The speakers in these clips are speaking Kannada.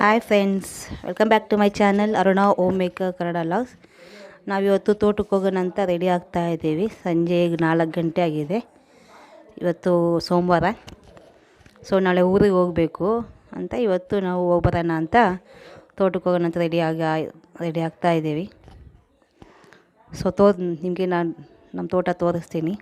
Hi friends welcome back to my channel Aruna home maker Kannada logs ನಾವಿವತ್ತು ತೋಟಕ್ಕೆ ಹೋಗೋಣ ಅಂತ ರೆಡಿ ಆಗ್ತಾ ಇದ್ದೀವಿ. ಸಂಜೆ ನಾಲ್ಕು ಗಂಟೆ ಆಗಿದೆ. ಇವತ್ತು ಸೋಮವಾರ. ಸೊ ನಾಳೆ ಊರಿಗೆ ಹೋಗಬೇಕು ಅಂತ ಇವತ್ತು ನಾವು ಹೋಗ್ಬರೋಣ ಅಂತ ತೋಟಕ್ಕೆ ಹೋಗೋಣ ಅಂತ ರೆಡಿ ಆಗಿ ರೆಡಿ ಆಗ್ತಾ ಇದ್ದೀವಿ. ಸೊ ತೋ ನಿಮಗೆ ನಾನು ನಮ್ಮ ತೋಟ ತೋರಿಸ್ತೀನಿ.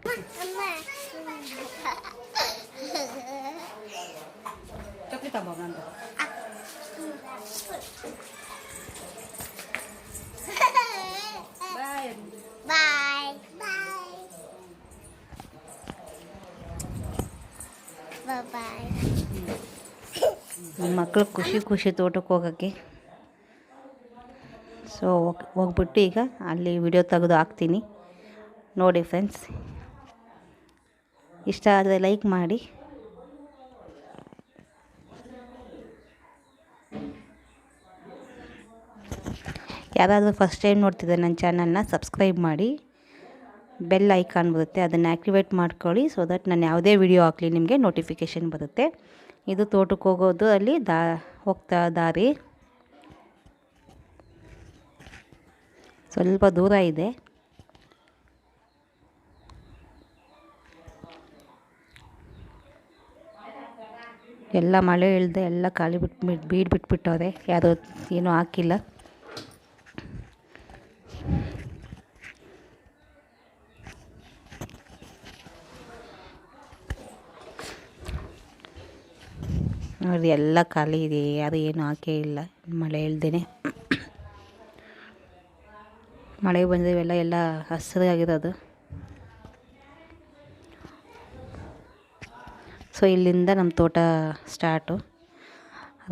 ನಮ್ಮ ಮಕ್ಕಳು ಖುಷಿ ಖುಷಿ ತೋಟಕ್ಕೆ ಹೋಗೋಕ್ಕೆ. ಸೊ ಹೋಗ್ಬಿಟ್ಟು ಈಗ ಅಲ್ಲಿ ವಿಡಿಯೋ ತೆಗೆದು ಹಾಕ್ತೀನಿ. ನೋಡಿ ಫ್ರೆಂಡ್ಸ್ ಇಷ್ಟ ಆದರೆ ಲೈಕ್ ಮಾಡಿ. ಯಾರಾದರೂ ಫಸ್ಟ್ ಟೈಮ್ ನೋಡ್ತಿದ್ದಾರೆ ನನ್ನ ಚಾನಲ್ನ ಸಬ್ಸ್ಕ್ರೈಬ್ ಮಾಡಿ. ಬೆಲ್ ಐಕಾನ್ ಬರುತ್ತೆ, ಅದನ್ನು ಆ್ಯಕ್ಟಿವೇಟ್ ಮಾಡ್ಕೊಳ್ಳಿ ಸೊ ದಟ್ ನಾನು ಯಾವುದೇ ವಿಡಿಯೋ ಹಾಕಲಿ, ನಿಮಗೆ ನೋಟಿಫಿಕೇಷನ್ ಬರುತ್ತೆ. ಇದು ತೋಟಕ್ಕೆ ಹೋಗೋದು, ಅಲ್ಲಿ ದಾ, ಹೋಗ್ತಾ ದಾರಿ. ಸ್ವಲ್ಪ ದೂರ ಇದೆ. ಎಲ್ಲ ಮಳೆ ಇಳ್ದೆ ಎಲ್ಲ ಖಾಲಿ ಬಿಟ್ಟು ಬೀಡ್ ಬಿಟ್ಬಿಟ್ಟವ್ರೆ, ಯಾರು ಏನೂ ಹಾಕಿಲ್ಲ. ನೋಡಿ, ಎಲ್ಲ ಖಾಲಿ ಇದೆ, ಯಾರು ಏನು ಹಾಕೇ ಇಲ್ಲ. ಮಳೆ ಇಲ್ದೇ ಮಳೆ ಬಂದಿವೆಲ್ಲ ಎಲ್ಲ ಹಸಿರಾಗಿರೋದು. ಸೊ ಇಲ್ಲಿಂದ ನಮ್ಮ ತೋಟ ಸ್ಟಾರ್ಟು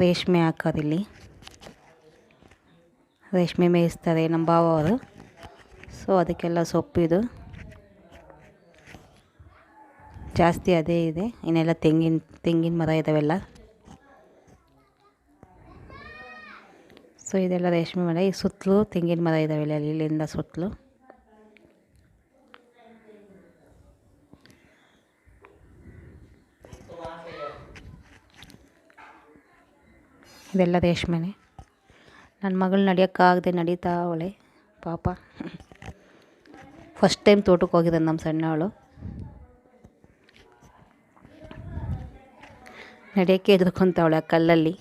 ರೇಷ್ಮೆ ಹಾಕೋದಿಲ್ಲಿ ರೇಷ್ಮೆ ಮೇಯಿಸ್ತಾರೆ ನಮ್ಮ ಭಾವ ಅವರು. ಸೊ ಅದಕ್ಕೆಲ್ಲ ಸೊಪ್ಪಿದು ಜಾಸ್ತಿ ಅದೇ ಇದೆ. ಇನ್ನೆಲ್ಲ ತೆಂಗಿನ ತೆಂಗಿನ ಮರ ಇದ್ದಾವೆಲ್ಲ ಸೊ ಇದೆಲ್ಲ ರೇಷ್ಮೆ ಮರ, ಈ ಸುತ್ತಲೂ ತೆಂಗಿನ ಮರ ಇದ್ದಾವೆ ಇಲ್ಲಿ ಇಲ್ಲಿಂದ ಸುತ್ತಲೂ. ಇದೆಲ್ಲ ರೇಷ್ಮೆನೆ. ನನ್ನ ಮಗಳು ನಡಿಯೋಕ್ಕಾಗದೆ ನಡೀತಾ ಅವಳೆ, ಪಾಪ. ಫಸ್ಟ್ ಟೈಮ್ ತೋಟಕ್ಕೆ ಹೋಗಿದ್ದಾನೆ ನಮ್ಮ ಸಣ್ಣವಳು ನಡೆಯೋಕ್ಕೆ ಎದುರ್ಕೊಂತವಳೆ ಆ ಕಲ್ಲಲ್ಲಿ.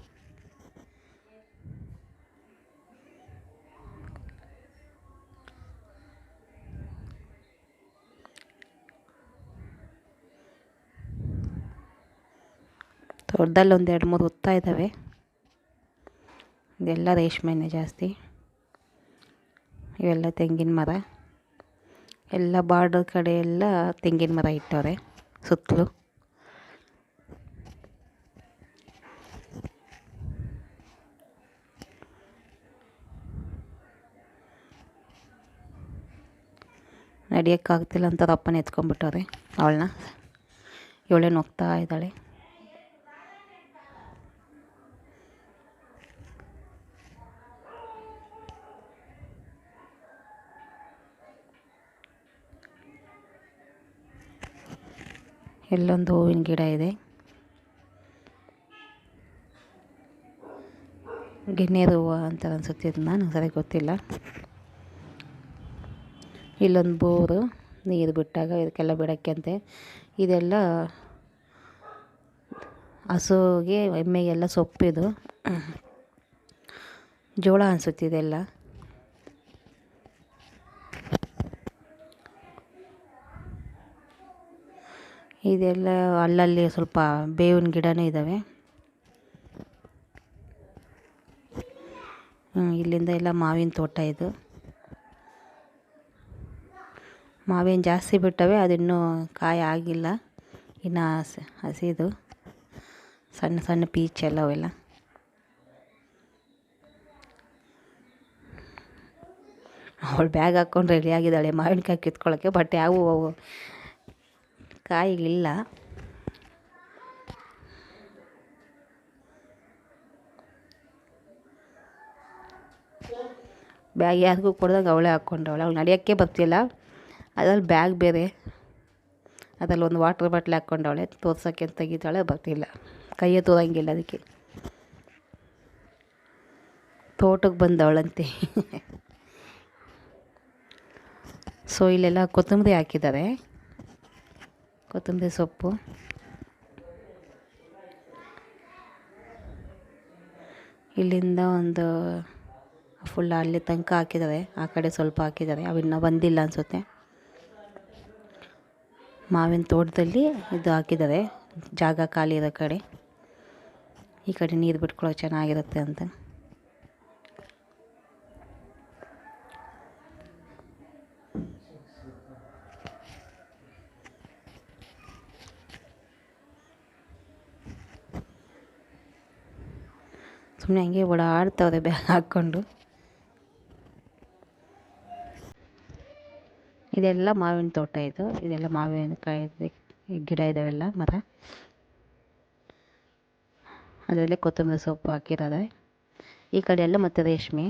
ತೋಟದಲ್ಲಿ ಒಂದು ಎರಡು ಮೂರು ಉತ್ತ ಇದ್ದಾವೆ. ಇದೆಲ್ಲ ರೇಷ್ಮೆನೇ ಜಾಸ್ತಿ. ಇವೆಲ್ಲ ತೆಂಗಿನ ಮರ. ಎಲ್ಲ ಬಾರ್ಡರ್ ಕಡೆ ಎಲ್ಲ ತೆಂಗಿನ ಮರ ಇಟ್ಟವ್ರೆ, ಸುತ್ತಲೂ. ನಡಿಯೋಕ್ಕಾಗ್ತಿಲ್ಲ ಅಂತ ಅಪ್ಪನ ಎತ್ಕೊಂಡ್ಬಿಟ್ಟವ್ರೆ, ಅವಳನ್ನ. ಇವಳೇನು ಹೋಗ್ತಾ ಇದ್ದಾಳೆ. ಇಲ್ಲೊಂದು ಹೂವಿನ ಗಿಡ ಇದೆ. ಗಿನ್ನೇರು ಹೂವು ಅಂತ ಅನ್ಸುತ್ತೆ ಇದನ್ನ, ನಂಗೆ ಸರಿಯಾಗಿ ಗೊತ್ತಿಲ್ಲ. ಇಲ್ಲೊಂದು ಬೋರು ನೀರು ಬಿಟ್ಟಾಗ ಇದಕ್ಕೆಲ್ಲ ಬಿಡೋಕ್ಕಂತೆ ಇದೆಲ್ಲ ಹಸುಗೆ ಎಮ್ಮೆಗೆಲ್ಲ ಸೊಪ್ಪಿದು. ಜೋಳ ಅನಿಸುತ್ತೆ ಇದೆಲ್ಲ. ಇದೆಲ್ಲ ಅಲ್ಲಲ್ಲಿ ಸ್ವಲ್ಪ ಬೇವಿನ ಗಿಡನೂ ಇದ್ದಾವೆ. ಇಲ್ಲಿಂದ ಎಲ್ಲ ಮಾವಿನ ತೋಟ ಇದು. ಮಾವಿನ ಜಾಸ್ತಿ ಬಿಟ್ಟವೆ, ಅದಿನ್ನೂ ಕಾಯಿ ಆಗಿಲ್ಲ. ಇನ್ನು ಹಸಿ, ಹಸಿದು, ಸಣ್ಣ ಸಣ್ಣ ಪೀಚ್ ಎಲ್ಲ ಅವೆಲ್ಲ ಅವಳು ಬ್ಯಾಗ್ ಹಾಕ್ಕೊಂಡು ರೆಡಿ ಆಗಿದ್ದಾಳೆ, ಮಾವಿನಕಾಯಿ ಕಿತ್ಕೊಳ್ಳೋಕ್ಕೆ ಬಟ್ ಯಾವುವು ಅವು ಕಾಯಿಗಳಿಲ್ಲ ಬ್ಯಾಗ್ ಯಾರಿಗೂ ಕೊಡ್ದಾಗ ಅವಳೇ ಹಾಕ್ಕೊಂಡವಳೆ. ಅವಳು ನಡೆಯೋಕ್ಕೆ ಬರ್ತಿಲ್ಲ. ಅದ್ರಲ್ಲಿ ಬ್ಯಾಗ್ ಬೇರೆ. ಅದ್ರಲ್ಲಿ ಒಂದು ವಾಟ್ರ್ ಬಾಟ್ಲ್ ಹಾಕ್ಕೊಂಡವಳೆ. ತೋರ್ಸೋಕ್ಕೆ ತೆಗಿತಾಳೆ ಬರ್ತಿಲ್ಲ. ಕೈಯೇ ತೋರಂಗಿಲ್ಲ ಅದಕ್ಕೆ. ತೋಟಕ್ಕೆ ಬಂದವಳಂತೆ. ಸೊ ಇಲ್ಲೆಲ್ಲ ಕೊತ್ತಂಬರಿ ಹಾಕಿದ್ದಾರೆ. ಕೊತ್ತಂಬರಿ ಸೊಪ್ಪು. ಇಲ್ಲಿಂದ ಒಂದು ಫುಲ್ ಅಲ್ಲಿ ತನಕ ಹಾಕಿದ್ದಾವೆ. ಆ ಕಡೆ ಸ್ವಲ್ಪ ಹಾಕಿದ್ದಾರೆ ಅವಿನ್ನ ಬಂದಿಲ್ಲ ಅನಿಸುತ್ತೆ. ಮಾವಿನ ತೋಟದಲ್ಲಿ ಇದು ಹಾಕಿದ್ದಾವೆ. ಜಾಗ ಖಾಲಿ ಇರೋ ಕಡೆ. ಈ ಕಡೆ ನೀರು ಬಿಟ್ಕೊಳ್ಳೋ ಚೆನ್ನಾಗಿರುತ್ತೆ ಅಂತ. ಸುಮ್ಮನೆ ಹಂಗೆ ಓಡಾಡ್ತವ್ರೆ ಬ್ಯಾಗ್ ಹಾಕ್ಕೊಂಡು. ಇದೆಲ್ಲ ಮಾವಿನ ತೋಟ ಇದು. ಇದೆಲ್ಲ ಮಾವಿನಕಾಯಿ ಗಿಡ ಇದಾವೆಲ್ಲ ಮರ ಅದರಲ್ಲೇ ಕೊತ್ತಂಬರಿ ಸೊಪ್ಪು ಹಾಕಿರೋದೆ. ಈ ಕಡೆ ಎಲ್ಲ ಮತ್ತೆ ರೇಷ್ಮೆ.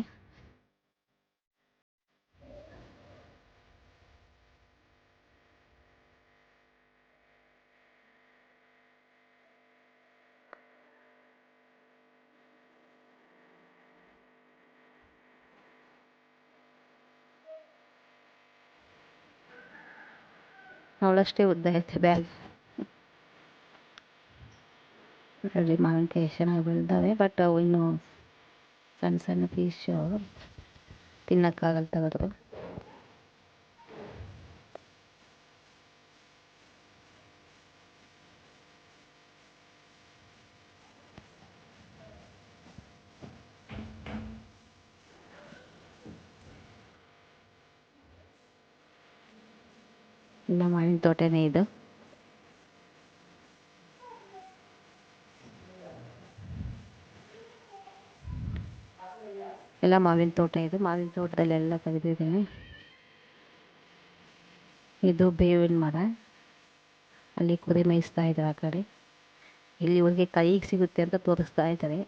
ಅವಳಷ್ಟೇ ಉದ್ದ ಐತೆ ಬ್ಯಾಗ್. ಅಲ್ಲಿ ಮಾವಿನಕಾಯಿ ಚೆನ್ನಾಗಿ ಬೆಳೆದಾವೆ ಬಟ್ ಅವು ಇನ್ನೂ ಸಣ್ಣ ಸಣ್ಣ ಪೀಸು ತಿನ್ನೋಕ್ಕಾಗಲ್ಲ ತೆಗೆದ್ರು ಇನ್ನು ಮಾವಿನ ತೋಟನೇ ಇದು. ಎಲ್ಲ ಮಾವಿನ ತೋಟ ಇದು. ಮಾವಿನ ತೋಟದಲ್ಲೆಲ್ಲ ತೆಗೆದಿದ್ದೀನಿ. ಇದು ಬೇವಿನ ಮರ. ಅಲ್ಲಿ ಕುರಿ ಮೇಯಿಸ್ತಾ ಇದ್ದಾರೆ ಆ ಕಡೆ. ಇಲ್ಲಿ ಇವ್ರಿಗೆ ಕೈಗೆ ಸಿಗುತ್ತೆ ಅಂತ ತೋರಿಸ್ತಾ ಇದ್ದಾರೆ.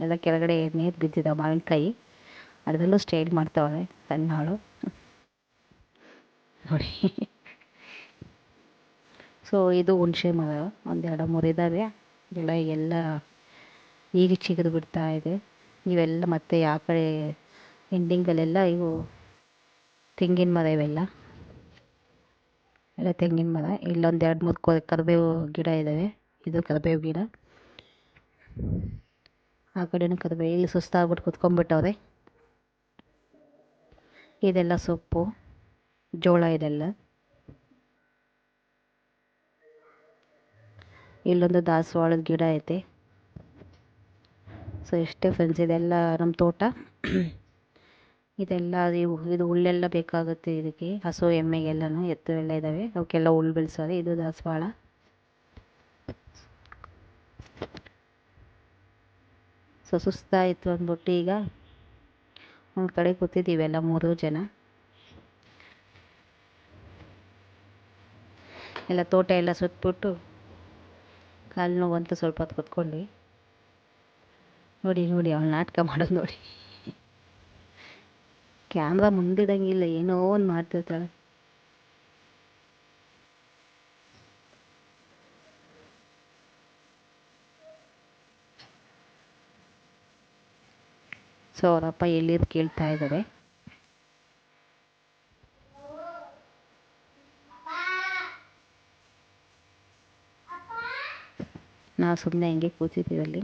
ಎಲ್ಲ ಕೆಳಗಡೆ ನೀರು ಮಾವಿನ ಮಾವಿನಕಾಯಿ ಅದರಲ್ಲೂ ಸ್ಟೈಲ್ ಮಾಡ್ತಾವಳೆ ಹಾಳು ನೋಡಿ. ಸೊ ಇದು ಹುಣಸೆ ಮರ ಒಂದೆರಡು ಮೂರು ಇದ್ದಾವೆ ಗಿಡ ಎಲ್ಲ ಈಗ ಚಿಗುರು ಬಿಡ್ತಾ ಇದೆ. ಇವೆಲ್ಲ ಮತ್ತೆ ಆ ಕಡೆ ಎಂಡಿಂಗಲ್ಲೆಲ್ಲ ಇವು ತೆಂಗಿನ ಮರ ಇವೆಲ್ಲ. ಎಲ್ಲ ತೆಂಗಿನ ಮರ. ಇಲ್ಲೊಂದು ಎರಡು ಮೂರು ಕೊ ಕರಿಬೇವು ಗಿಡ ಇದ್ದಾವೆ ಇದು ಕರಿಬೇವು ಗಿಡ. ಆ ಕಡೆನೂ ಕರಿಬೇವು. ಇಲ್ಲಿ ಸುಸ್ತಾಗ್ಬಿಟ್ಟು ಕುತ್ಕೊಂಡ್ಬಿಟ್ಟವ್ರೆ. ಇದೆಲ್ಲ ಸೊಪ್ಪು, ಜೋಳ ಇದೆಲ್ಲ. ಇಲ್ಲೊಂದು ದಾಸವಾಳದ ಗಿಡ ಐತೆ. ಸೊ ಎಷ್ಟೇ ಫ್ರೆಂಡ್ಸ್ ಇದೆಲ್ಲ ನಮ್ಮ ತೋಟ. ಇದೆಲ್ಲ ಇದು ಹುಲ್ಲೆಲ್ಲ ಬೇಕಾಗುತ್ತೆ ಇದಕ್ಕೆ. ಹಸು ಎಮ್ಮೆಗೆಲ್ಲನೂ ಎತ್ತು ಎಲ್ಲ ಇದ್ದಾವೆ ಅವಕ್ಕೆಲ್ಲ ಹುಲ್ಲು ಬೆಳೆಸೋದು. ಇದು ದಾಸವಾಳ. ಸೊ ಸುಸ್ತಾಯಿತು ಅಂದ್ಬಿಟ್ಟು ಈಗ ಒಂದು ಕಡೆ ಕೂತಿದ್ದೀವಿ ಎಲ್ಲ ಮೂರು ಜನ. ಎಲ್ಲ ತೋಟ ಎಲ್ಲ ಸುತ್ತಬಿಟ್ಟು ಕಾಲು ನೋವು ಅಂತ ಸ್ವಲ್ಪ ಹೊತ್ತು ಕೂತ್ಕೊಂಡ್ವಿ. ನೋಡಿ ನೋಡಿ, ಅವಳು ನಾಟಕ ಮಾಡೋದು ನೋಡಿ. ಕ್ಯಾಮ್ರಾ ಮುಂದಿಡಂಗಿಲ್ಲ, ಏನೋ ಒಂದು ಮಾಡ್ತಿರ್ತಾಳೆ ಸೊ ಅವರಪ್ಪ ಎಲ್ಲಿದ್ದು ಕೇಳ್ತಾ ಇದ್ದಾರೆ. ನಾವು ಸುಮ್ಮನೆ ಹಿಂಗೆ ಕೂತಿದ್ದೀವಲ್ಲಿ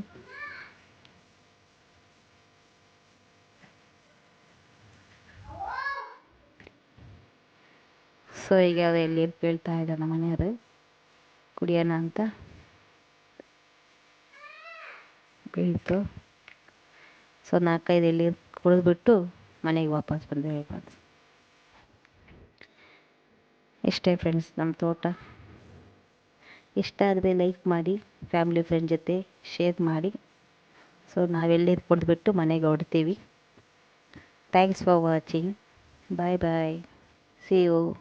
ಸೊ ಈಗ ಅದು ಎಲ್ಲಿ ಕೇಳ್ತಾ ಇದೆ ನಮ್ಮ ಮನೆಯವರು? ಕುಡಿಯೋಣ ಅಂತ? ಬೀಳ್ತು. ಸೊ ನಾಲ್ಕೈದು ಎಲ್ಲಿ ಕುಡಿದ್ಬಿಟ್ಟು ಮನೆಗೆ ವಾಪಸ್ ಬಂದೇ ಇಷ್ಟೇ ಫ್ರೆಂಡ್ಸ್ ನಮ್ಮ ತೋಟ. ಇಷ್ಟ ಆದರೆ ಲೈಕ್ ಮಾಡಿ ಫ್ಯಾಮಿಲಿ ಫ್ರೆಂಡ್ ಜೊತೆ ಶೇರ್ ಮಾಡಿ. ಸೊ ನಾವೆಲ್ಲೇ ಕೊಡ್ಬಿಟ್ಟು ಮನೆಗೆ ಹೊಡ್ತೀವಿ thanks for watching bye bye see you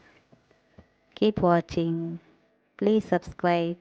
keep watching please subscribe